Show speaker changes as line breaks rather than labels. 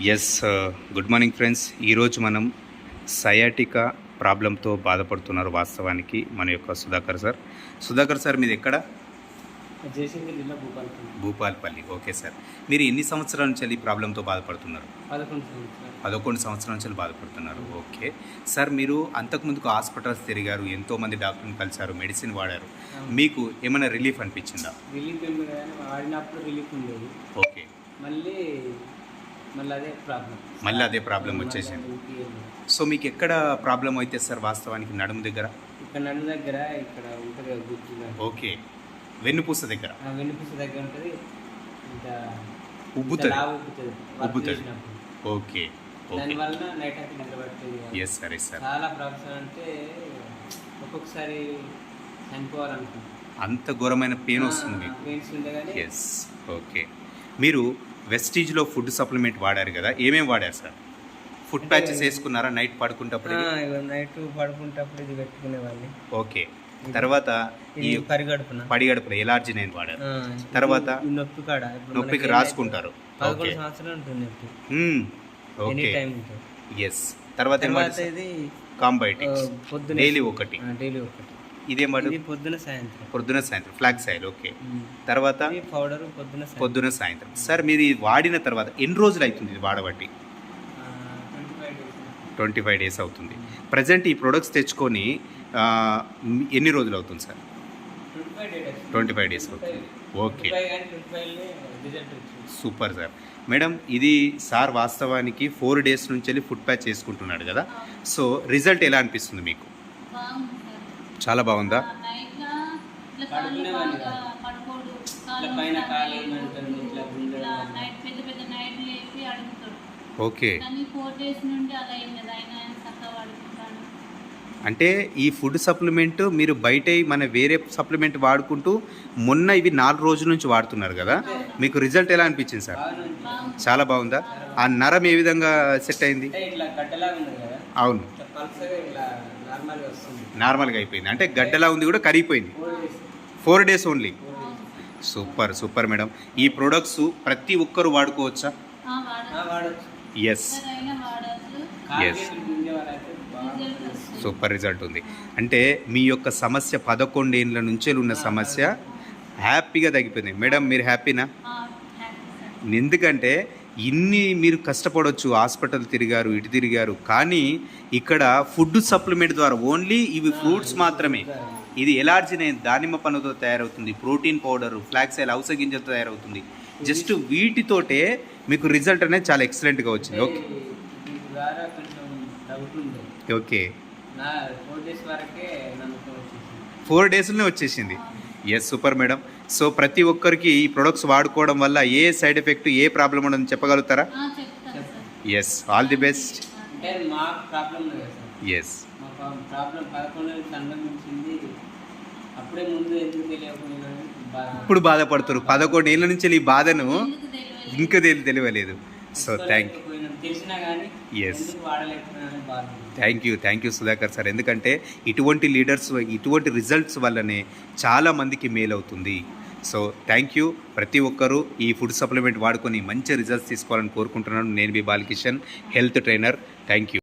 Yes good morning friends ఈరోజు మనం sciatica ప్రాబ్లంతో బాధపడుతున్నారు వాస్తవానికి మన యొక్క సుధాకర్ సార్ సుధాకర్ సార్ మీది ఎక్కడ?
భూపాలపల్లి.
ఓకే సార్ మీరు ఎన్ని సంవత్సరాల నుంచి ఈ ప్రాబ్లంతో బాధపడుతున్నారు?
పదకొండు సంవత్సరాలు.
నుంచి బాధపడుతున్నారు. ఓకే. సార్ మీరు అంతకుముందుకు హాస్పిటల్స్ తిరిగారు ఎంతోమంది డాక్టర్ని కలిశారు మెడిసిన్ వాడారు. మీకు ఏమైనా రిలీఫ్ అనిపించిందా?
Relief relief
okay.
మళ్ళీ మళ్ళీ అదే ప్రాబ్లం.
మళ్ళీ అదే ప్రాబ్లం వచ్చేసింది. సో మీకు ఎక్కడ ప్రాబ్లం అయితే సార్ వాస్తవానికి నడుము దగ్గర?
ఇక్కడ నడు దగ్గర ఇక్కడ ఉంటుంది.
ఓకే. వెన్నుపూస దగ్గర?
వెన్నుపూస దగ్గర ఉంటుంది. ఇంకా
ఉబ్బుతుంది?
ఉబ్బుతుంది.
ఓకే
దానివల్ల నైట్ అంతా నిద్ర పడుతుంది కదా.
ఎస్ సరే సార్.
చాలా ప్రాబ్లమ్స్ అంటే ఒక్కొక్కసారి చనిపోవాలనుకుంటున్నాను
అంత ఘోరమైన పెయిన్ వస్తుంది మీకు. Yes okay. మీరు వెస్టీజ్లో ఫుడ్ సప్లిమెంట్ వాడారు కదా ఏమేమి వాడారు సార్? ఫుడ్ ప్యాచెస్ వేసుకున్నారా నైట్ పడుకుంటప్పుడు
నైట్ పడుకుంటప్పుడు ఇది పెట్టుకునేవాడిని.
ఓకే. తర్వాత ఈ
పరిగడుపున.
పడిగడుపులో ఎలార్జీ నేను వాడారు తర్వాత?
నొప్పి కాడ
నొప్పికి రాసుకుంటారు.
పదకొండు సంవత్సరాలు ఉంటుంది
ఓకే. ఎస్ తర్వాత కాంబయోటిక్స్
పొద్దున
డైలీ ఒకటి.
డైలీ ఒకటి.
ఇదేం
ఇది పొద్దున సాయంత్రం.
పొద్దున సాయంత్రం ఫ్లాక్స్ ఆయిల్ ఓకే. తర్వాత?
పౌడర్ పొద్దున సాయంత్రం.
పొద్దున సాయంత్రం. సార్ మీరు ఇది వాడిన తర్వాత ఎన్ని రోజులు అవుతుంది ఇది వాడబట్టి?
ట్వంటీ ఫైవ్ డేస్
అవుతుంది. ప్రజెంట్ ఈ ప్రొడక్ట్స్ తెచ్చుకొని ఎన్ని రోజులు అవుతుంది సార్?
ట్వంటీ ఫైవ్ డేస్
అవుతుంది ఓకే. Super sir. మేడం ఇది సార్ వాస్తవానికి ఫోర్ డేస్ నుంచి వెళ్ళి ఫుడ్ ప్యాచ్ చేసుకుంటున్నాడు కదా. సో రిజల్ట్ ఎలా అనిపిస్తుంది మీకు. చాలా బాగుందా? ఓకే. అంటే ఈ ఫుడ్ సప్లిమెంట్ మీరు బయట మన వేరే సప్లిమెంట్ వాడుకుంటూ మొన్న ఇవి నాలుగు రోజుల నుంచి వాడుతున్నారు కదా? మీకు రిజల్ట్ ఎలా అనిపించింది సార్? చాలా బాగుందా? ఆ నరం ఏ విధంగా సెట్ అయింది? అవును.
నార్మల్గా
అయిపోయింది. అంటే గడ్డలా ఉంది కూడా కరిగిపోయింది.
Four days
only super super madam ఈ ప్రొడక్ట్స్ ప్రతి ఒక్కరు వాడుకోవచ్చా?
ఆ, వాడచ్చు.
వాడచ్చు.
ఎస్
వస్తుంది.
సూపర్ రిజల్ట్ ఉంది. అంటే మీ యొక్క సమస్య పదకొండేళ్ళ నుంచే ఉన్న సమస్య హ్యాపీగా తగ్గిపోయింది. మేడం మీరు హ్యాపీనా?
ఆ, హ్యాపీ సార్.
ఎందుకంటే ఇన్ని మీరు కష్టపడవచ్చు హాస్పిటల్ తిరిగారు ఇటు తిరిగారు కానీ ఇక్కడ ఫుడ్ సప్లిమెంట్ ద్వారా ఓన్లీ ఇవి ఫ్రూట్స్ మాత్రమే. ఇది ఎలార్జిన్ దానిమ్మ పనుతో తయారవుతుంది ప్రోటీన్ పౌడర్ ఫ్లాక్స్ ఆయిల్ గింజలతో తయారవుతుంది. జస్ట్ వీటితోటే మీకు రిజల్ట్ అనేది చాలా ఎక్సలెంట్గా వచ్చింది. ఓకే. ఓకే.
ఫోర్
డేస్లోనే వచ్చేసింది. Yes super madam. సో ప్రతి ఒక్కరికి ఈ ప్రొడక్ట్స్ వాడుకోవడం వల్ల ఏ సైడ్ ఎఫెక్ట్ ఏ ప్రాబ్లం ఉండదని చెప్పగలుగుతారా? Yes all the best yes ఇప్పుడు బాధపడుతారు పదకొండు ఏళ్ళ నుంచి ఈ బాధను ఇంకా తెలి తెలియలేదు. So thank
తెలుసుకోలేకపోయినాం.
Thank you thank you Sudhakar sir ఎందుకంటే ఇటువంటి లీడర్స్ ఇటువంటి రిజల్ట్స్ వల్లనే చాలా మందికి మేలు అవుతుంది. సో థ్యాంక్ యూ ప్రతి ఒక్కరూ ఈ ఫుడ్ సప్లిమెంట్ వాడుకొని మంచి రిజల్ట్స్ తీసుకోవాలని కోరుకుంటున్నాను. నేను మీ Balakishan health trainer thank you